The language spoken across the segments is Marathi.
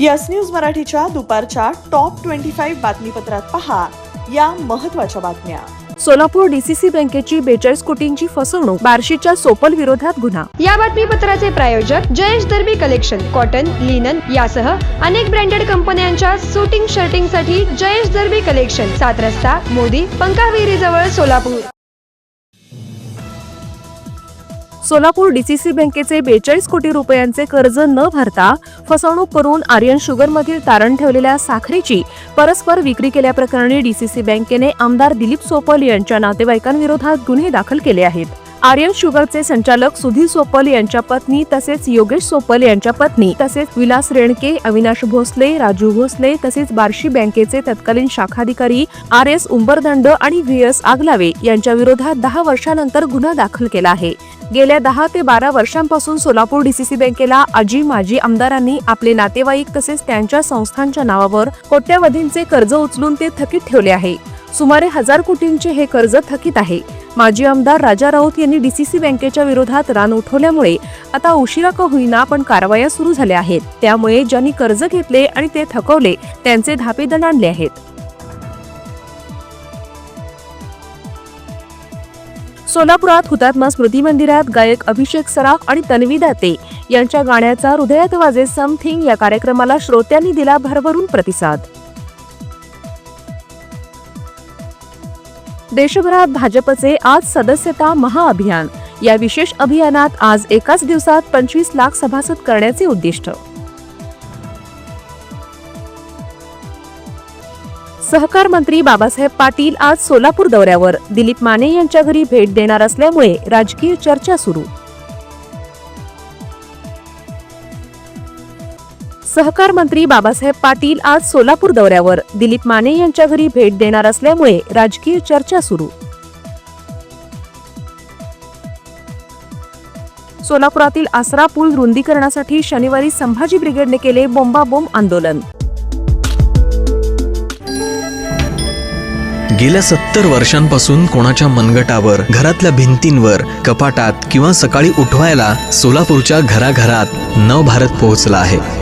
यस न्यूज मराठीच्या दुपारच्या टॉप ट्वेंटी फाईव्ह बातमीपत्रात पहा या महत्त्वाच्या बातम्या. सोलापूर डीसीसी बँकेची बेचाळीस कोटींची फसवणूक बार्शीच्या सोपल विरोधात गुन्हा. या बातमीपत्राचे प्रायोजक Jayesh Darbi collection cotton linen यासह अनेक ब्रँडेड कंपन्यांच्या सुटिंग शर्टिंगसाठी जयेश दर्बी कलेक्शन सात रस्ता मोदी पंकाविरी जवळ सोलापूर. सोलापूर डीसीसी बँकेचे बेचाळीस कोटी रुपयांचे कर्ज न भरता फसवणूक करून आर्यन शुगरमधील तारण ठेवलेल्या साखरेची परस्पर विक्री केल्याप्रकरणी डीसीसी बँकेने आमदार दिलीप सोपल यांच्या नातेवाईकांविरोधात गुन्हे दाखल केले आहेत. आर्यन शुगरचे संचालक सुधीर सोपल यांच्या पत्नी तसेच योगेश सोपल यांच्या पत्नी तसेच विलास रेणके अविनाश भोसले राजू भोसले तसेच बार्शी बँकेचे तत्कालीन शाखाधिकारी आर एस उंबरदंड आणि व्ही एस आगलावे यांच्या विरोधात दहा वर्षानंतर गुन्हा दाखल केला आहे. गेल्या दहा ते बारा वर्षांपासून सोलापूर डीसीसी बँकेला आजी माजी आमदारांनी आपले नातेवाईक तसेच त्यांच्या संस्थांच्या नावावर कोट्यवधींचे कर्ज उचलून ते थकीत ठेवले आहे. सुमारे हजार कोटींचे हे कर्ज थकीत आहे. माजी आमदार राजा राऊत यांनी डीसीसी बँकेच्या विरोधात रान उठवल्यामुळे आता उशिरा का होईना पण कारवाया सुरू झाल्या आहेत. त्यामुळे ज्यांनी कर्ज घेतले आणि ते थकवले त्यांचे धापे दणाणले आहेत. सोलापुरात हुतात्मा स्मृती मंदिरात गायक अभिषेक सराफ आणि तन्वी दाते यांच्या गाण्याचा हृदयात वाजे समथिंग या कार्यक्रमाला श्रोत्यांनी दिला भरभरून प्रतिसाद. देशभरात भाजपचे आज सदस्यता महाअभियान. या विशेष अभियानात आज एकाच दिवसात पंचवीस लाख सभासद करण्याचे उद्दिष्ट. सहकार मंत्री बाबासाहेब पाटील आज सोलापूर दौऱ्यावर. दिलीप माने यांच्या घरी भेट देणार असल्यामुळे राजकीय चर्चा सुरू. सहकार मंत्री बाबासाहेब पाटील आज सोलापूर दौऱ्यावर. दिलीप माने यांच्या घरी भेट देणार असल्यामुळे राजकीय चर्चा सुरू. सोलापुरातील आसरा पूल रुंदीकरणासाठी शनिवारी संभाजी ब्रिगेडने केले बोंबाबोंब आंदोलन. गेल्या सत्तर वर्षांपासून कोणाच्या मनगटावर घरातल्या भिंतींवर कपाटात किंवा सकाळी उठवायला सोलापूरच्या घराघरात नव भारत पोहोचला आहे.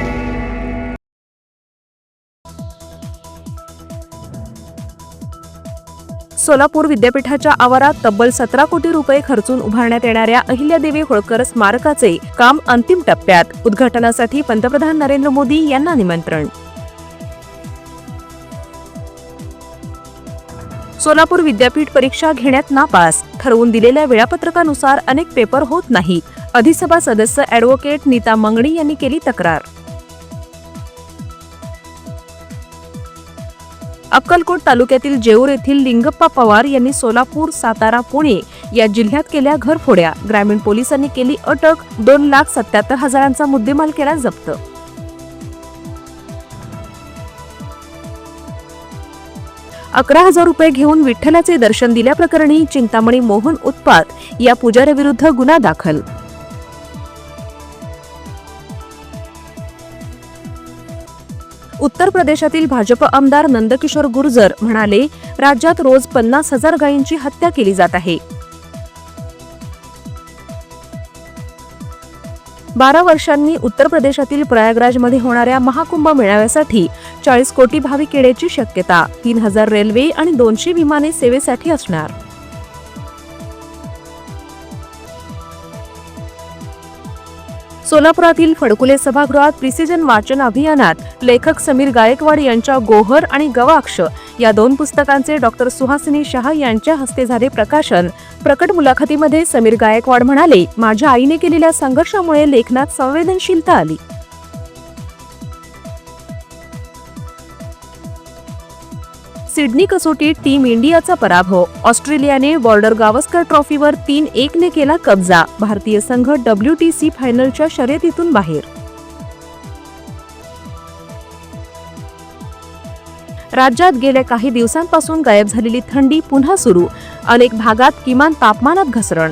सोलापूर विद्यापीठाच्या आवारात तब्बल सतरा कोटी रुपये खर्चून उभारण्यात येणाऱ्या अहिल्यादेवी होळकर स्मारकाचे काम अंतिम टप्प्यात. उद्घाटनासाठी पंतप्रधान नरेंद्र मोदी यांना निमंत्रण. सोलापूर विद्यापीठ परीक्षा घेण्यात नापास. ठरवून दिलेल्या वेळापत्रकानुसार अनेक पेपर होत नाही. अधिसभा सदस्य ॲडव्होकेट नीता मंगणी यांनी केली तक्रार. अक्कलकोट तालुक्यातील जेऊर येथील लिंगप्पा पवार यांनी सोलापूर सातारा पुणे या जिल्ह्यात केल्या घरफोड्या. ग्रामीण पोलिसांनी केली अटक. दोन लाख सत्याहत्तर हजारांचा मुद्देमाल केला जप्त. अकरा हजार रुपये घेऊन विठ्ठलाचे दर्शन दिल्याप्रकरणी चिंतामणी मोहन उत्पात या पुजाऱ्याविरुद्ध गुन्हा दाखल उत्तर प्रदेशातील भाजप आमदार नंदकिशोर गुर्जर म्हणाले राज्यात रोज पन्नास हजार गायींची हत्या केली जात आहे. बारा वर्षांनी उत्तर प्रदेशातील प्रयागराजमध्ये होणाऱ्या महाकुंभ मेळाव्यासाठी चाळीस कोटी भाविक येण्याची शक्यता तीन हजार रेल्वे आणि दोनशे विमाने सेवेसाठी असणार. सोलापुरातील फडकुले सभागृहात प्रिसिजन वाचन अभियानात लेखक समीर गायकवाड यांच्या गोहर आणि गवाक्ष या दोन पुस्तकांचे डॉक्टर सुहासिनी शहा यांच्या हस्ते झाले प्रकाशन. प्रकट मुलाखतीमध्ये समीर गायकवाड म्हणाले माझ्या आईने केलेल्या संघर्षामुळे लेखनात संवेदनशीलता आली. सिडनी कसोटीत टीम इंडियाचा पराभव. ऑस्ट्रेलियाने बॉर्डर गावस्कर ट्रॉफीवर तीन एकने केला कब्जा. भारतीय संघ डब्ल्यू टी सी फायनलच्या शर्यतीतून बाहेर. राज्यात गेल्या काही दिवसांपासून गायब झालेली थंडी पुन्हा सुरू. अनेक भागात किमान तापमानात घसरण.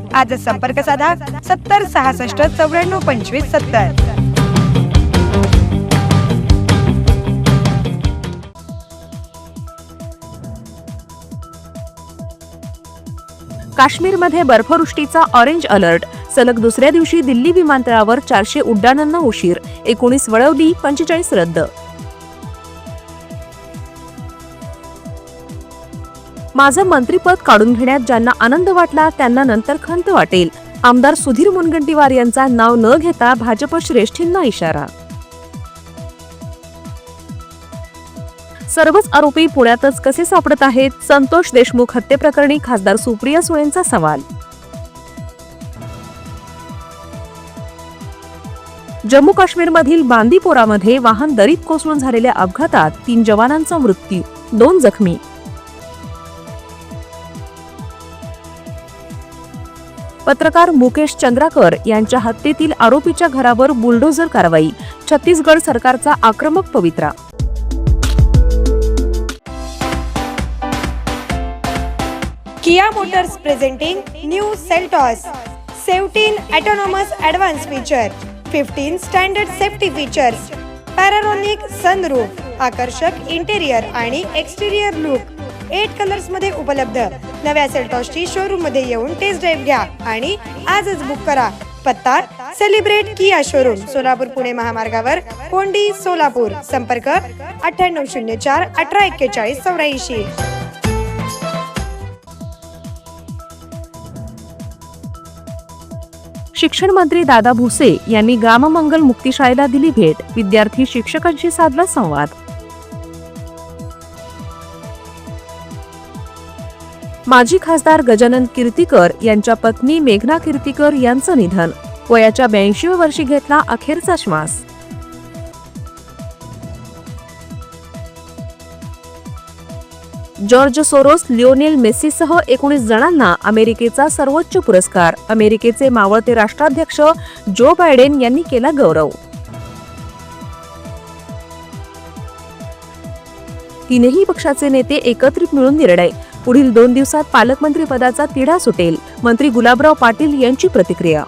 आजच संपर्क साधा सत्तर सहासष्ट चौऱ्याण्णव पंचवीस सत्तर. काश्मीरमध्ये बर्फवृष्टीचा ऑरेंज अलर्ट. सलग दुसऱ्या दिवशी दिल्ली विमानतळावर चारशे उड्डाणांना उशीर. एकोणीस वळवली पंचेचाळीस रद्द. माझं मंत्रीपद काढून घेण्यात ज्यांना आनंद वाटला त्यांना नंतर खंत वाटेल. आमदार सुधीर मुनगंटीवार यांचा नाव न घेता भाजप श्रेष्ठींना इशारा. सर्वच आरोपी पुण्यातच कसे सापडत आहेत? संतोष देशमुख हत्येप्रकरणी खासदार सुप्रिया सुळेंचा सवाल. जम्मू काश्मीरमधील बांदीपोरामध्ये वाहन दरीत कोसळून झालेल्या अपघातात तीन जवानांचा मृत्यू दोन जखमी. पत्रकार मुकेश चंद्राकर यांच्या हत्येतील आरोपीच्या घरावर बुलडोझर कारवाई छत्तीसगड सरकारचा आक्रमक पवित्रा. Kia motors presenting new Seltos seventeen autonomous advanced feature fifteen standard safety features panoramic sunroof आकर्षक इंटेरियर आणि एक्सटेरियर लुक एट कलर्समध्ये उपलब्ध. नव्या सेल्टॉसची शोरूममध्ये येऊन टेस्ट ड्राईव्ह घ्या आणि आजच बुक करा. पत्ता celebrate Kia showroom Solapur Pune महामार्गावर कोंडी सोलापूर. संपर्क अठ्ठ्याण्णव शून्य चार अठरा एक्केचाळीस चौऱ्याऐंशी. शिक्षण मंत्री दादा भुसे यांनी ग्राममंगल मुक्तीशाळेला दिली भेट. विद्यार्थी शिक्षकांशी साधला संवाद. माजी खासदार गजानन कीर्तीकर यांच्या पत्नी मेघना कीर्तीकर यांचं निधन. वयाच्या ब्याऐंशीव्या वर्षी घेतला अखेरचा श्वास. जॉर्ज सोरोस लिओनेल मेस्सीसह एकोणीस जणांना अमेरिकेचा सर्वोच्च पुरस्कार. अमेरिकेचे मावळते राष्ट्राध्यक्ष जो बायडेन यांनी केला गौरव. तीनही पक्षाचे नेते एकत्रित मिळून निर्णय. पुढील दोन दिवसात पालकमंत्री पदाचा तिढा सुटेल. मंत्री गुलाबराव पाटील यांची प्रतिक्रिया.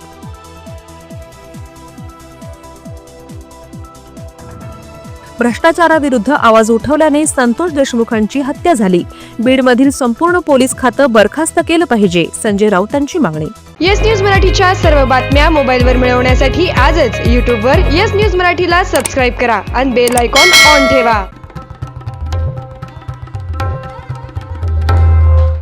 भ्रष्टाचाराविरुद्ध आवाज उठवल्याने संतोष देशमुखांची हत्या झाली. बीडमधील संपूर्ण पोलीस खातं बरखास्त केलं पाहिजे संजय राऊतांची मागणी. येस न्यूज मराठीच्या सर्व बातम्या मोबाईलवर मिळवण्यासाठी आजच यूट्यूबवर येस न्यूज मराठीला सबस्क्राईब करा आणि बेल आयकॉन ऑन ठेवा.